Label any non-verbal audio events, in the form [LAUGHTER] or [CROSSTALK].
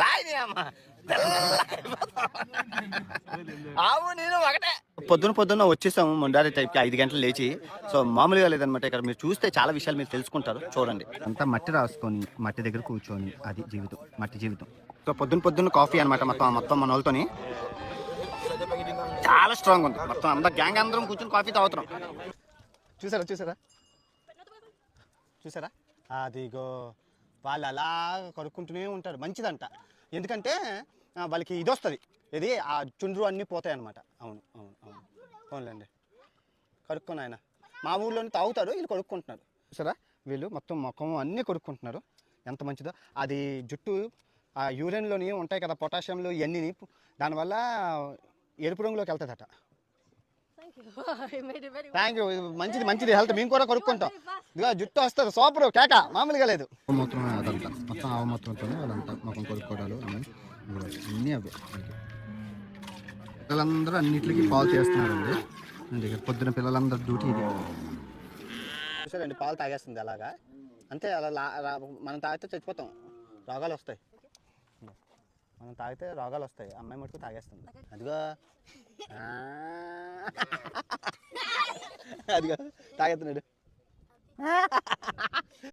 రాయి అమ్మ. ఆవు నేను ఒకటే. పొద్దున పొద్దున్న వచ్చేసాము మొండారి టైప్కి ఐదు గంటలు లేచి. సో మామూలుగా లేదనమాట ఇక్కడ. మీరు చూస్తే చాలా విషయాలు మీరు తెలుసుకుంటారు. చూడండి. అంతా మట్టి రాసుకొని మట్టి దగ్గర కూర్చొని అది జీవితం మట్టి జీవితం. సో పొద్దున పొద్దున్న కాఫీ అనమాట మొత్తం మొత్తం మన వాళ్ళతోని చాలా స్ట్రాంగ్ ఉంది. మొత్తం అందరు గ్యాంగ్ అందరం కూర్చొని కాఫీ తాగుతున్నాం. చూసారా చూసారా? చూసారా? అదిగో. వాళ్ళు అలా కడుక్కుంటూనే ఉంటారు. మంచిదంట. ఎందుకంటే వాళ్ళకి ఇది వస్తుంది ఇది ఆ చుండ్రు అన్నీ పోతాయి అనమాట అవును అవును అవును. అవునులేండి. కడుక్కొని ఆయన. మా ఊర్లోనే తాగుతారు వీళ్ళు కడుక్కుంటున్నారు చూసారా వీళ్ళు మొత్తం ముఖం అన్నీ కొడుక్కుంటున్నారు ఎంత మంచిదో. అది జుట్టు ఆ యూరిన్లోని ఉంటాయి కదా పొటాషియంలు ఇవన్నీ దానివల్ల ఎరుపు రంగులోకి వెళ్తుందట. థ్యాంక్ యూ మంచిది మంచిది. హెల్త్. మేము కూడా కొనుక్కుంటాం. [LAUGHS] ఇదిగో జుట్టు వస్తుంది సూపర్ కేక. మామూలుగా లేదు. మొత్తం అదంతా. మొత్తం ఆవు మొత్తంతో అదంతా. మొత్తం కొనుక్కోవడాలు అన్నీ అవే. పిల్లలందరూ అన్నిటికీ పాలు చేస్తున్నారండి. అండి ఇక పొద్దున పిల్లలందరూ డ్యూటీ ఇది. చూసారండి పాలు తాగేస్తుంది అలాగా. అంతే అలా మనం తాగితే చచ్చిపోతాం. రోగాలు వస్తాయి. మనం తాగితే రోగాలు వస్తాయి. అమ్మాయి మటుకు తాగేస్తుంది. అదిగో. అదిగో తాగేస్తున్నాడు. ハハハハ!